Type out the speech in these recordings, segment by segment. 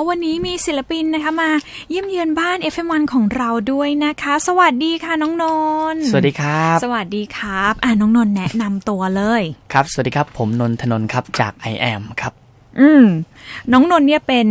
ว่าวันนี้มีศิลปินนะคะมาเยี่ยมเยือนบ้าน FM1 ของเราด้วยนะคะ สวัสดีค่ะน้องนนท์สวัสดีครับ สวัสดีครับอ่าน้องนนท์แนะนำตัวเลย ครับ สวัสดีครับ ผมนนทนนท์ครับจาก I am ครับ อืมน้องนนท์เนี่ยเป็น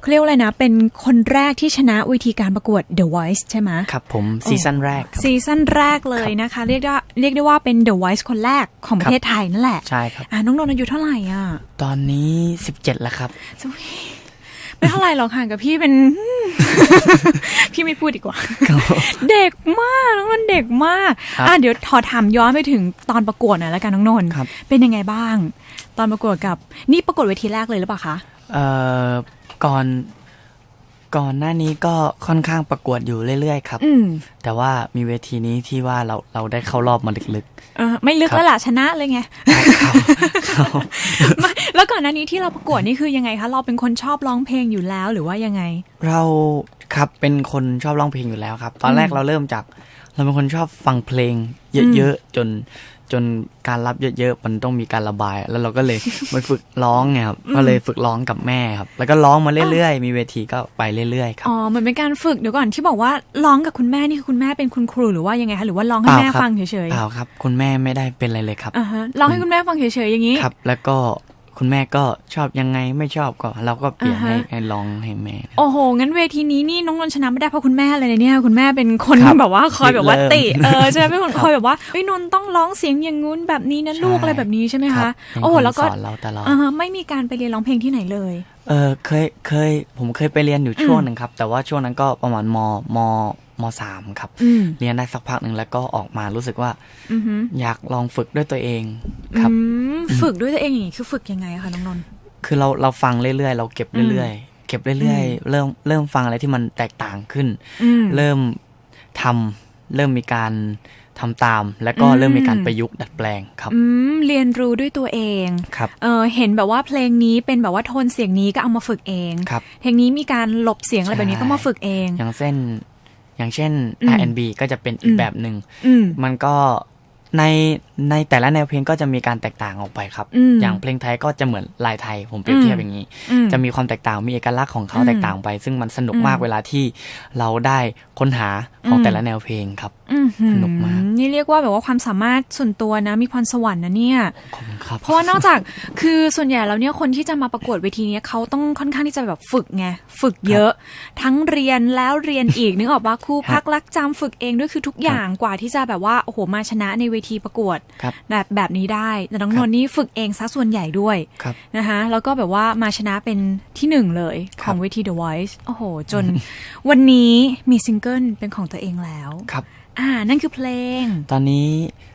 เขาเรียกว่าอะไรนะ เป็นคนแรกที่ชนะเวทีการประกวด The Voice ใช่ไหมครับผมซีซั่นแรกครับซีซั่นแรกเลยนะคะ เรียกได้เรียกได้ว่าเป็น The Voice คนแรกของประเทศไทยนั่นแหละ ใช่ครับอ่าน้องนนท์อายุเท่าไหร่อะ ตอนนี้ 17แล้วครับ ไม่เท่าไหร่หรอกห่างกับพี่เป็น พี่ไม่พูดดีกว่า เด็กมากน้องนนท์เด็กมากครับอะเดี๋ยวขอถามย้อนไปถึงตอนประกวดหน่อยแล้วกันน้องนนท์ครับเป็นยังไงบ้าง ตอนประกวดกับ นี่ประกวดเวทีแรกเลยหรือเปล่าคะเอ่อก่อน ก่อนหน้านี้ก็ค่อนข้างประกวดอยู่เรื่อยๆครับ อืมแต่ว่ามีเวทีนี้ที่ว่าเราเราได้เข้ารอบมาลึก เออไม่ลึกครับ แล้วล่ะชนะเลยไง ๆครับครับ ไม่แล้วก่อนหน้านี้ที่เราประกวดนี่คือยังไงคะ เราเป็นคนชอบร้องเพลงอยู่แล้วหรือว่ายังไง เราครับเป็นคนชอบร้องเพลงอยู่แล้วครับ ตอนแรกเราเริ่มจาก เราเป็นคนชอบฟังเพลง เยอะๆจน จนการรับเยอะๆมันต้องมีการระบาย แล้วเราก็เลยไปฝึกร้องไงครับก็เลยฝึกร้องกับแม่ครับ แล้วก็ร้องมาเรื่อยๆ มีเวทีก็ไปเรื่อยๆครับอ๋อเหมือนเป็นการฝึกเดี๋ยวก่อนที่บอกว่าร้องกับคุณแม่นี่คือคุณแม่เป็นคุณครูหรือว่ายังไงคะหรือว่าร้องให้แม่เปล่าครับฟังเฉยเปล่าครับ คุณแม่ไม่ได้เป็นอะไรเลยครับๆอ่าฮะร้องให้คุณแม่ฟังเฉยๆอย่างนี้ครับ แล้วก็ คุณแม่ก็ชอบยังไงไม่ชอบก็ เราก็เปลี่ยนอ่าฮะให้ให้ร้องให้แม่นะโอ้โห งั้นเวทีนี้นี่น้องนนท์ชนะไม่ได้เพราะคุณแม่เลยนะเนี่ย คุณแม่เป็นคนครับแบบว่าคอยแบบว่าเริ่มติเออใช่ไหมเป็นคนครับคอยแบบว่าเฮ้ยนนท์ต้องร้องเสียงอย่างงู้นแบบนี้นะใช่ลูกอะไรแบบนี้ใช่ไหมรัคะบเป็นโอ้โหคนแล้วก็สอนเราตลอดอ่าฮะไม่มีการไปเรียนร้องเพลงที่ไหนเลยเออเคยเคยผมเคยไปเรียนอยู่ช่วงหนึ่งครับ แต่ว่าช่วงนั้นก็ประมาณมม มสามครับอืมเรียนได้สักพักหนึ่งแล้วก็ออกมารู้สึกว่าอือหืออยากลองฝึกด้วยตัวเองครับอืมฝึกด้วยตัวเองอย่างนี้คือฝึกยังไงคะน้องนนท์คือเราเราฟังเรื่อยๆ เราเก็บเรื่อยๆ เก็บเรื่อยๆ เริ่มเริ่มฟังอะไรที่มันแตกต่างขึ้นอืมเริ่มทำเริ่มมีการทำตาม แล้วก็อืมเริ่มมีการประยุกต์ดัดแปลงครับอืมเรียนรู้ด้วยตัวเองครับเออเห็นแบบว่าเพลงนี้เป็นแบบว่าโทนเสียงนี้ก็เอามาฝึกเองครับเพลงนี้มีการหลบเสียงอะไรแบบนี้ใช่ก็มาฝึกเอง อย่างเช่น อย่างเช่นอืม R&B ก็จะเป็นอีอืกมแบบหนึ่งอืมมันก็ ในในแต่ละแนวเพลงก็จะมีการแตกต่างออกไปครับอืมอย่างเพลงไทยก็จะเหมือนลายไทย ผมเปรียบเทียบอย่างนี้อืมจะมีความแตกต่างมีเอกลักษณ์ของเขาอืมแตกต่างไป ซึ่งมันสนุกอืมมากเวลาที่เราได้ค้นหาของอืมแต่ละแนวเพลงครับอื้อหือสนุกมากนี่เรียกว่าแบบว่าความสามารถส่วนตัวนะมีพรสวรรค์นะเนี่ยขอบคุณครับเพราะว่านอกจากคือส่วนใหญ่แล้วเนี่ยคนที่จะมาประกวดเวทีเนี้ยเขาต้องค่อนข้างที่จะแบบฝึกไงฝึกเยอะ ทั้งเรียนแล้วเรียนอีกนึกออกปะครูพักรักจำฝึกเองด้วยคือทุกอย่างกว่าที่จะแบบว่าโอ้โหมาชนะในเวทีประกวดครับแบบแบบนี้ได้แต่น้องครันบนท์นี่ฝึกเองซะส่วนใหญ่ด้วยครับนะคะแล้วก็แบบว่ามาชนะเป็นที่หนึ่งเลยคขรับองเวที The Voice โอ้โห จนวันนี้มีซิงเกิลเป็นของตัวเองแล้วครับอ่านั่นคือเพลง ตอนนี้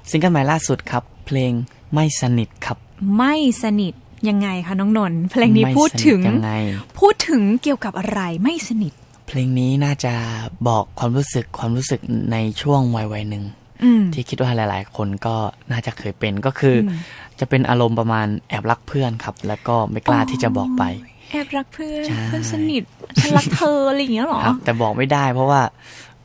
ซิงเกิลใหม่ล่าสุดครับ เพลงไม่สนิทครับ ไม่สนิทยังไงคะน้องนนท์เพลงนี้ไม่พูดสนิทถึงยังไงพูดถึงเกี่ยวกับอะไรไม่สนิท เพลงนี้น่าจะบอกความรู้สึกความรู้สึกในช่วงวัยวัยหนึ่งอืม ที่คิดว่าหลาย ๆ คนก็น่าจะเคยเป็นก็คืออมจะเป็นอารมณ์ประมาณแอบรักเพื่อนครับ แล้วก็ไม่กล้าที่จะบอกไป แอบรักเพื่อนใช่เพื่อนสนิทฉันรักเธออะไรอย่างเงี้ยเหรอครับแต่บอกไม่ได้เพราะว่า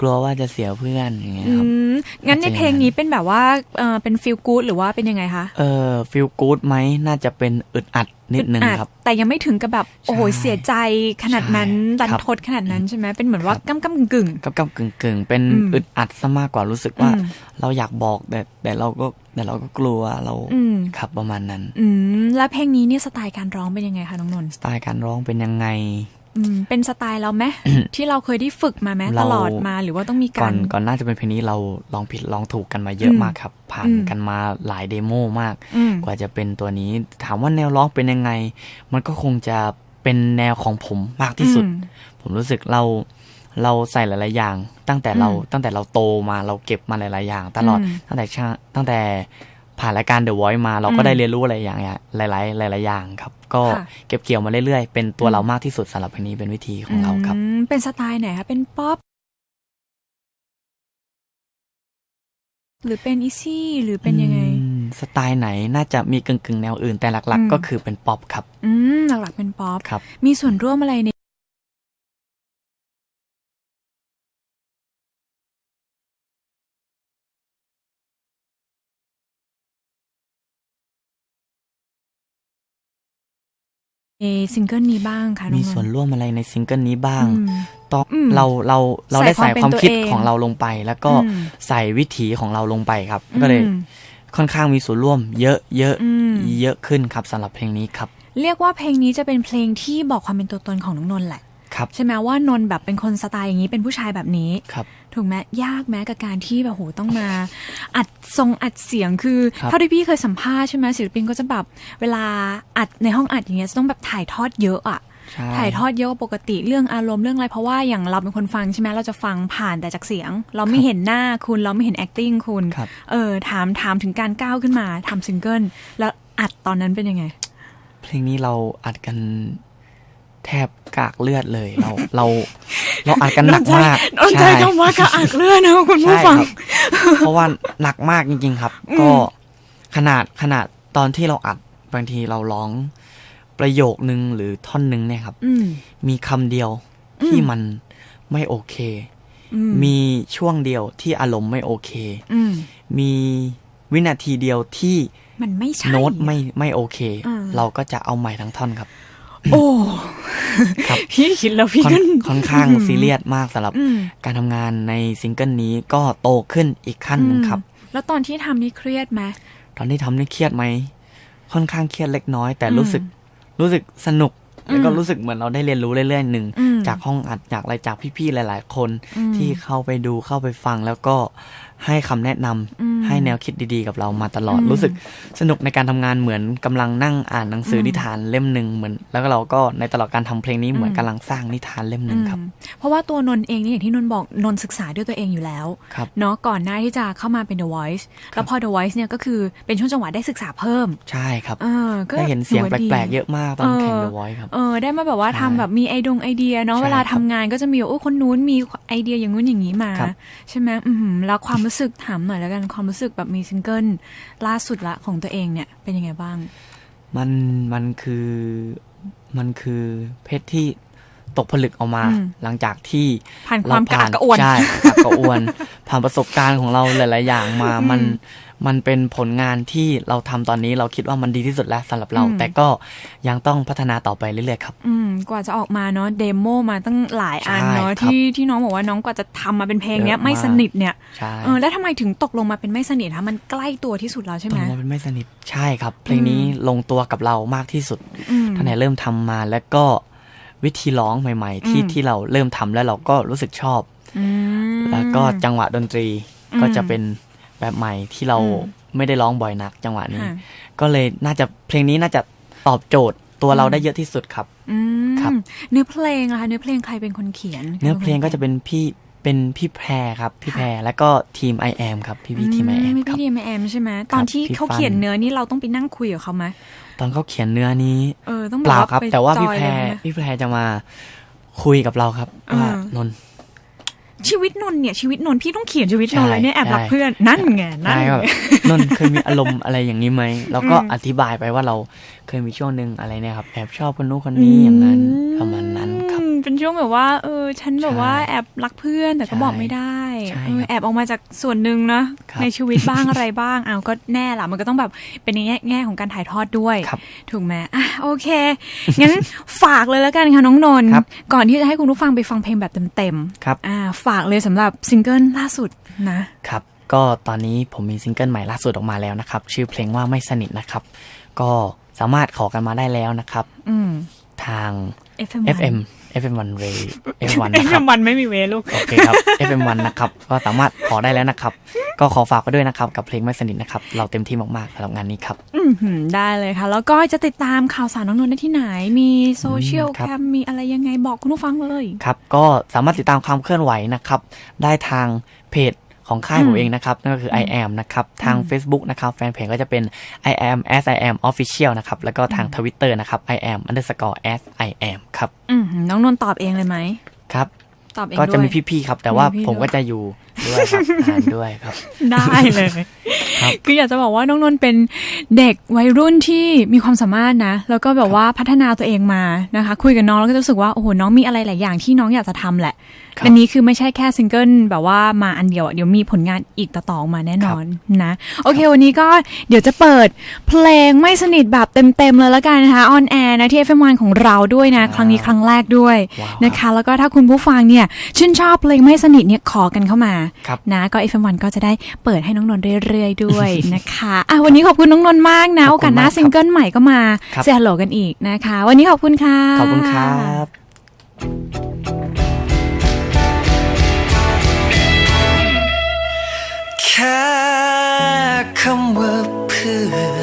กลัวว่าจะเสียเพื่อนอย่างเงี้ยอืครับมงั้นในอาจจะเพลงนี้เป็นแบบว่าเออเป็นฟีลกู๊ดหรือว่าเป็นยังไงคะเออฟิลกู๊ดไหมน่าจะเป็นอึดอัด นิดนึงอึอัครับ แต่ยังไม่ถึงกับแบบโอ้โหใช่เสียใจขนาดนั้นใช่ดันครับทดขนาดนั้นใช่ไหมเป็นเหมือนว่าครับก้ำก้ำกึ่งกับกับกึ่งกึ่งๆเป็นอืมอึดอัดซะมากกว่ารู้สึกว่าอืมเราอยากบอกแต่แต่เราก็แต่เราก็กลัวเราอืมครับประมาณนั้น อืมแล้วเพลงนี้เนี่ยสไตล์การร้องเป็นยังไงคะน้องนนท์สไตล์การร้องเป็นยังไงอืม เป็นสไตล์เราไหมที่เราเคยได้ฝึกมาไหมเราตลอดมาหรือว่าต้องมีก่กาอนรก่อนหน่าจะเป็นเพลงนี้เราลองผิดลองถูกกันมาเยอะอืมมากครับ ผ่านอืมกันมาหลายเดโมมากอืมกว่าจะเป็นตัวนี้ ถามว่าแนวร้องเป็นยังไง มันก็คงจะเป็นแนวของผมมากที่สุดอืมผมรู้สึกเราเราใส่หลาย ๆ อย่าง ตั้งแต่เราอืมตั้งแต่เราโตมาเราเก็บมาหลาย ๆ อย่าง ตลอดอืมตั้งแต่ช่างตั้งแต่ ผ่านรายการ The Voice มาเราอืก็มได้เรียนรู้อะไรอย่างหลาย ๆ หลาย ๆ อย่างครับ ก็ค่ะเก็บเกี่ยวมาเรื่อย ๆ เป็นตัวเรามากที่สุดสำหรับเพลงนี้เป็นวิธีของเราครับอืมเป็นสไตล์ไหนคะเป็นป๊อปหรือเป็นอีซี่หรือเป็นยังไงอืมสไตล์ไหนน่าจะมีกึ่งกึ่งๆแนวอื่นแต่หลักอืมๆก็คือเป็นป๊อปครับ อืมหลักๆเป็นป๊อปครับ มีส่วนร่วมอะไรใน ซิงเกิลนี้บ้างคะน้องมีนนท์ส่วนร่วมอะไรในซิงเกิลนี้บ้างอืมต้องอืมเราเราเราได้ใส่ใส่ความมคาวเป็นคิดตัวเองของเราลงไป แล้วก็อืมใส่วิถีของเราลงไปครับ ก็เลยอืมค่อนข้างมีส่วนร่วม เยอะเยอะอืมเยอะขึ้นครับสำหรับเพลงนี้ครับ เรียกว่าเพลงนี้จะเป็นเพลงที่บอกความเป็นตัวตนของน้องนนท์แหละ ครับ ใช่ไหมว่านนท์แบบเป็นคนสไตล์อย่างนี้เป็นผู้ชายแบบนี้ครับ ถูกไหมยากแม้กับการที่แบบโหต้องมา อัดทรงอัดเสียงคือครับเท่าที่พี่เคยสัมภาษณ์ใช่ไหมศิลปินก็จะแบบเวลาอัดในห้องอัดอย่างเงี้ยจะต้องแบบถ่ายทอดเยอะอะใช่ถ่ายทอดเยอะกว่าปกติเรื่องอารมณ์เรื่องอะไรเพราะว่าอย่างเราเป็นคนฟังใช่ไหมเราจะฟังผ่านแต่จากเสียง เราไม่เห็นหน้าคุณเราไม่เห็น acting คุณครับเออถามถามถึงการก้าวขึ้นมาทำซิงเกิลแล้วอัดตอนนั้นเป็นยังไง เพลงนี้เราอัดกัน แทบกากเลือดเลยเราเราเราอัดกันหนักมากโดนใจคำว่ากระอักเลือดนะคุณผู้ใช่ฟังครับเพราะว่าหนักมากจริง ๆ ครับ ก็ขนาดขนาดตอนที่เราอัดบางทีเราร้องประโยคนึงหรือท่อนนึงเนี่ยครับอืมมีคำเดียวที่มันไม่โอเคอืมมีช่วงเดียวที่อารมณ์ไม่โอเคอืมมีวินาทีเดียวที่มันไม่ใช่โน้ตไม่ไม่โอเคอ่าเราก็จะเอาใหม่ทั้งท่อนครับ โอ้ครับพี่คิดแล้วพี่ค่อนก็ค่อนข้างซีเรียสมากสำหรับอืมการทำงานในซิงเกิลนี้ก็โตขึ้นอีกขั้นหนึ่งครับอืมแล้วตอนที่ทำนี่เครียดไหมตอนที่ทำนี่เครียดไหมค่อนข้างเครียดเล็กน้อย แต่อืมรู้สึกรู้สึกสนุกแล้วก็อืมรู้สึกเหมือนเราได้เรียนรู้เรื่อยๆหนึ่งอืมจากห้องอัดจากอะไรจากพี่ๆหลาย ๆ คนอืมที่เข้าไปดูเข้าไปฟังแล้วก็ ให้คำแนะนำอืมให้แนวคิดดีๆ กับเรามาตลอดอืมรู้สึกสนุกในการทำงานเหมือนกำลังนั่งอ่านหนังสืออมนิทานเล่มหนึ่งเหมือน แล้วก็เราก็ในตลอดการทำเพลงนี้เหมือนอืมกำลังสร้างนิทานเล่มหนึ่งครับอืมเพราะว่าตัวนนท์เองนี่อย่างที่นนท์บอกนนท์ศึกษาด้วยตัวเองอยู่แล้วครับเนาะก่อนหน้าที่จะเข้ามาเป็น The Voice แล้วพอ The Voice เนี่ยก็คือเป็นช่วงจังหวะได้ศึกษาเพิ่ม ใช่ครับเออก็ได้เห็นเสียงถือว่าดีแปลกๆเยอะมากตอนแข่งเออ The Voice ครับเออได้มาแบบว่าใช่ทำแบบมีไอดงไอเดียเนาะใช่เวลาครัทำบงานก็จะมีว่าโอ้คนนู้นมีไอเดียอย่างนู้นอย่างนี้มาครับใช่ไหมอือหือแล้วความรู้สึกถามหน่อยแล้วกันความรู้สึกแบบมีซิงเกิลล่าสุดละของตัวเองเนี่ยเป็นยังไงบ้าง มันมันคือมันคือเพชรที่ ตกผลึกออกมาอืมหลังจากที่ผ่านความกระอักกระอ่วนใช่กระอักกระอ่วน ผ่านประสบการณ์ของเราหลาย ๆ อย่างมาอืมมันมันเป็นผลงานที่เราทำตอนนี้เราคิดว่ามันดีที่สุดแล้วสำหรับเราอืมแต่ก็ยังต้องพัฒนาต่อไปเรื่อยๆครับ อืมกว่าจะออกมาเนาะเดโมมาตั้งหลายอันเนาะใช่ครับที่ที่น้องบอกว่าน้องกว่าจะทำมาเป็นเพลงเนี้ยเยอะมากไม่สนิทเนี่ยใช่เออแล้วทำไมถึงตกลงมาเป็นไม่สนิทคะมันใกล้ตัวที่สุดแล้วใช่ตไหกมลงเป็นไม่สนิทใช่ครับ เพลงนี้ลงตัวกับเรามากที่สุดอืมตั้งแต่เริ่มทำมาแล้วก็ วิธีร้องใหม่ ๆ ที่อืมที่เราเริ่มทำแล้วเราก็รู้สึกชอบอืมแล้วก็จังหวะดนตรีอืมก็จะเป็นแบบใหม่ที่เราอืมไม่ได้ร้องบ่อยนัก จังหวะนี้ค่ะก็เลยน่าจะเพลงนี้น่าจะตอบโจทย์ตัวเราได้เยอะที่สุดครับอืมครับ เนื้อเพลงอะคะเนื้อเพลงใครเป็นคนเขียน เนื้อเพลงก็จะเป็นพี่ เป็นพี่แพรครับ พี่แพรแล้วก็ทีม I am ครับ พี่พี่ทีม I am มีครัพี่บดีมแอมใช่ไหมตอนที่พี่เขาฟันเขียนเนื้อนี่เราต้องไปนั่งคุยกับเขาไหมตอนเขาเขียนเนื้อนี้เออต้องเปล่าครับไปแต่ว่าพี่จอยแพรเลยนะพี่แพรจะมาคุยกับเราครับเออว่านนท์ชีวิตนนท์เนี่ยชีวิตนนท์พี่ต้องเขียนชีวิตนนท์ใช่เลยเนี่ยแอบรักใช่เพื่อนนั่นไงนั่นนายไงแบบนนท์เคยมีอารมณ์อะไรอย่างนี้ไหมเราก็อืมอธิบายไปว่าเราเคยมีช่วงหนึ่งอะไรเนี่ยครับแอบชอบคนนู้นคนนี้อย่างนั้นประมาณนั้นครับอืมเป็นช่วงแบบว่า เออ ฉันแบบว่าใช่แอบรักเพื่อนแต่ก็ใช่บอกไม่ได้ใช่เออครับแอบออกมาจากส่วนหนึ่งนะครับในชีวิตบ้างอะไรบ้างอ้าวก็แน่ละมันก็ต้องแบบเป็นในแง่แง่ของการถ่ายทอดด้วยครับถูกไหมอะโอเคงั้นฝากเลยแล้วกันค่ะน้องนนท์ครับก่อนที่จะให้คุณผู้ฟังไปฟังเพลงแบบเต็มครับๆอ่าฝากเลยสำหรับซิงเกิลล่าสุดนะครับก็ตอนนี้ผมมีซิงเกิลใหม่ล่าสุดออกมาแล้วนะครับ ชื่อเพลงว่าไม่สนิทนะครับ ก็สามารถขอกันมาได้แล้วนะครับอืมทาง FM FM FM1 Ray FM1 นะครับ FM วันไม่มีเวลูก โอเคครับ FM1 นะครับ ก็สามารถขอได้แล้วนะครับ ก็ขอฝากไปด้วยนะครับ กับเพลงไม่สนิทนะครับ เราเต็มที่มากๆสำหรับงานนี้ครับอืมหืมได้เลยค่ะ แล้วก็จะติดตามข่าวสารน้องนนท์ได้ที่ไหน มีโซเชียลอืมครัแคบมมีอะไรยังไงบอกคุณผู้ฟังเลย ครับ ก็สามารถติดตามความเคลื่อนไหวนะครับ ได้ทางเพจของค่ายอืมผมเองนะครับ นั่นก็คือ I am นะครับ ทาง Facebook นะครับ แฟนเพจก็จะเป็น I am as I am official นะครับ แล้วก็ทาง Twitter นะครับ I am underscore as I am ครับอืมหืม น้องนนท์ตอบเองเลยไหมครับ ตอบเองก็จะด้วมียพี่ๆครับ แต่ว่ามีพี่ผมด้วยก็จะอยู่ด้วยครับอ่านด้วยครับ ได้เลยครับคืออยากจะบอกว่าน้องนนท์เป็นเด็กวัยรุ่นที่มีความสามารถนะ แล้วก็แบบว่าพัฒนาตัวเองมานะคะ คุยกับน้องแล้วก็จะรู้สึกว่าโอ้โหน้องมีอะไรหลายอย่างที่น้องอยากจะทำแหละครับ อันนี้คือไม่ใช่แค่ซิงเกิลแบบว่ามาอันเดียวอะเดี๋ยวมีผลงานอีกต่อๆออกมาแน่นอนนะ โอเค วันนี้ก็เดี๋ยวจะเปิดเพลงไม่สนิทแบบเต็มๆเลยแล้วกันนะคะออนแอร์นะที่ FM1 ของเราด้วยนะ ครั้งนี้ครั้งแรกด้วยว้าวนะคะ แล้วก็ถ้าคุณผู้ฟังเนี่ยชื่นชอบเพลงไม่สนิทเนี่ยขอกันเข้ามาครับนะก็ FM1 ก็จะได้เปิดให้น้องนนท์เรื่อยๆด้วยนะคะอะวันนี้ขอบคุณน้องนนท์มากนะขโออบคุณกาสหน้ามากครับซิงเกิลใหม่ก็มาครับเซฮัลโหลกันอีกนะคะ วันนี้ขอบคุณค่ะขอบคุณครับ แค่คำว่าเพื่อน